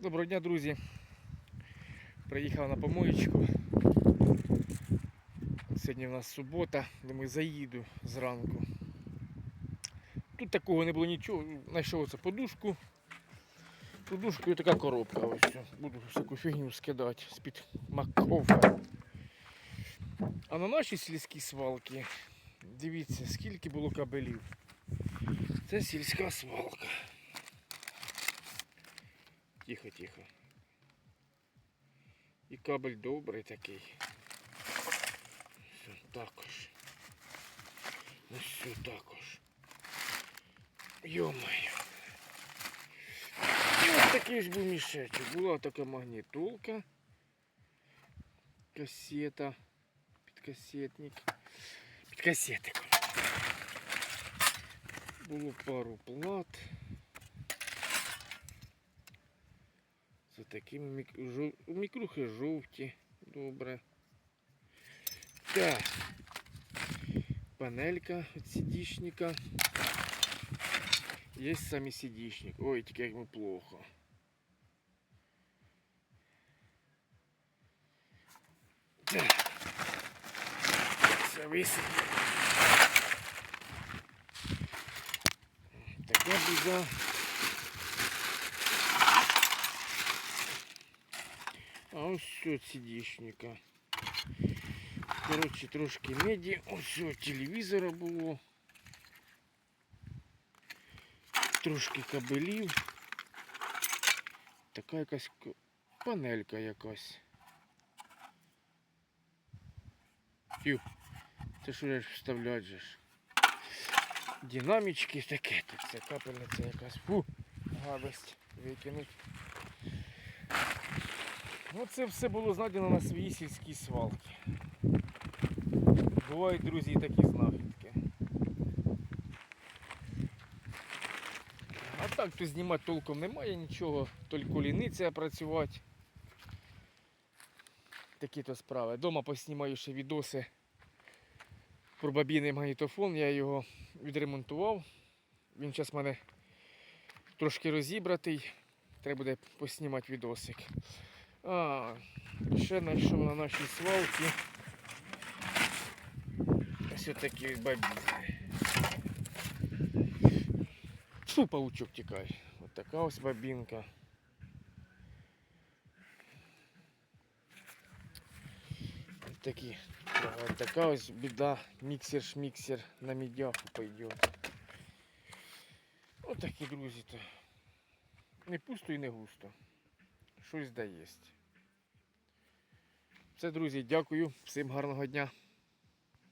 Доброго дня, друзі. Приїхав на помоєчку. Сьогодні в нас субота, думаю, заїду зранку. Тут такого не було нічого. Знайшов оце подушку. Подушку і така коробка. Ось. Буду всяку фігню скидати з-під маковка. А на нашій сільській свалці, дивіться, скільки було кабелів. Це сільська свалка. Тихо, тихо. І кабель добрий такий. Все, також. Ось все також. Йо-моє. І ось такий ж був мішечок. Була така магнітолка. Касета. Підкасетник. Підкасетик. Було пару плат. такі мік... жов... мікрухи жовті. Добре. Так. Панелька від сидішника. Є самі сидішник. Ой, тільки як йому плохо. Так. Все висить. Така біда. А ось все від сидішника. Коротше, трошки меді. Ось все, телевізора було. Трошки кабелів. Така якась к- панелька якась. Тю, це що ж вставлять же ж. Динамічки таке тут. Це капельниця якась. Фу, гадость. Викинуть. Ну, це все було знайдено на своїй сільській свалці. Бувають, друзі, такі знахідки. А так то знімати толком немає нічого, тільки ліниця працювати. Такі то справи. Дома поснімаю ще відоси про бабійний магнітофон. Я його відремонтував. Він зараз в мене трошки розібратий. Треба буде поснімати відосик. А, ще знайшов на нашій свалці. Ось такі бабіни. Фу, паучок тікай. Ось така ось бабінка. Ось такі. Ось така ось біда. Міксер-шміксер на медяху пойдет. Ось такі, друзі, то. Не пусто і не густо. Щось да єсть. Все, друзі, дякую. Всім гарного дня.